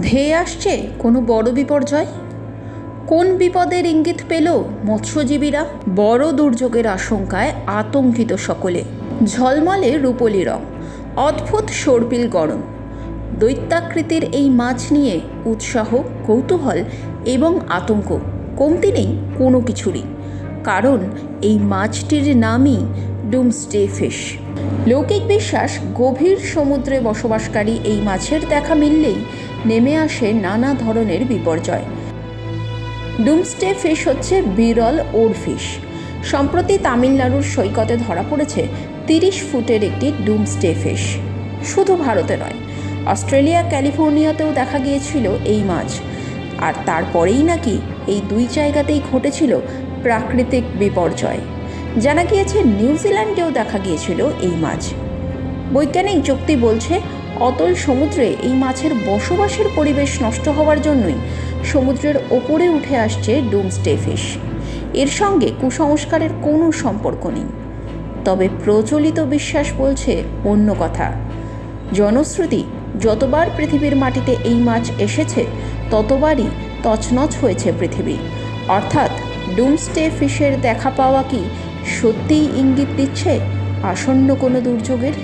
ধেয়ে আসছে কোনো বড় বিপর্যয়? কোন বিপদের ইঙ্গিত পেল মৎস্যজীবীরা বড় দুর্যোগের আশঙ্কায় আতঙ্কিত সকলে? ঝলমলে রূপলি রং, অদ্ভুত সর্পিল গরম। দৈত্যাকৃতির এই মাছ নিয়ে উৎসাহ, কৌতূহল এবং আতঙ্ক কমতি নেই কোনো কিছুরই। কারণ এই মাছটির নামই ডুমস্টে ফিশ। লৌকিক বিশ্বাস গভীর সমুদ্রে বসবাসকারী এই মাছের দেখা মিললেই নেমে আসে নানা ধরনের বিপর্যয়। ডুমস্টে ফিশ হচ্ছে বিরল ওর ফিশ। সম্প্রতি তামিলনাড়ুর সৈকতে ধরা পড়েছে তিরিশ ফুটের একটি ডুমস্টে ফিশ। শুধু ভারতে নয়, অস্ট্রেলিয়া, ক্যালিফোর্নিয়াতেও দেখা গিয়েছিল এই মাছ। আর তারপরেই নাকি এই দুই জায়গাতেই ঘটেছিল প্রাকৃতিক বিপর্যয়। জানা গিয়েছে নিউজিল্যান্ডেও দেখা গিয়েছিল এই মাছ। বৈজ্ঞানিক যুক্তি বলছে, অতল সমুদ্রে এই মাছের বসবাসের পরিবেশ নষ্ট হওয়ার জন্যই সমুদ্রের ওপরে উঠে আসছে ডুমসডে ফিশ। এর সঙ্গে কুসংস্কারের কোনো সম্পর্ক নেই। তবে প্রচলিত বিশ্বাস বলছে অন্য কথা। জনশ্রুতি, যতবার পৃথিবীর মাটিতে এই মাছ এসেছে, ততবারই তছনছ হয়েছে পৃথিবী। অর্থাৎ, ডুমস্টে ফিশের দেখা পাওয়া কি সত্যিই ইঙ্গিত দিচ্ছে আসন্ন কোনো দুর্যোগের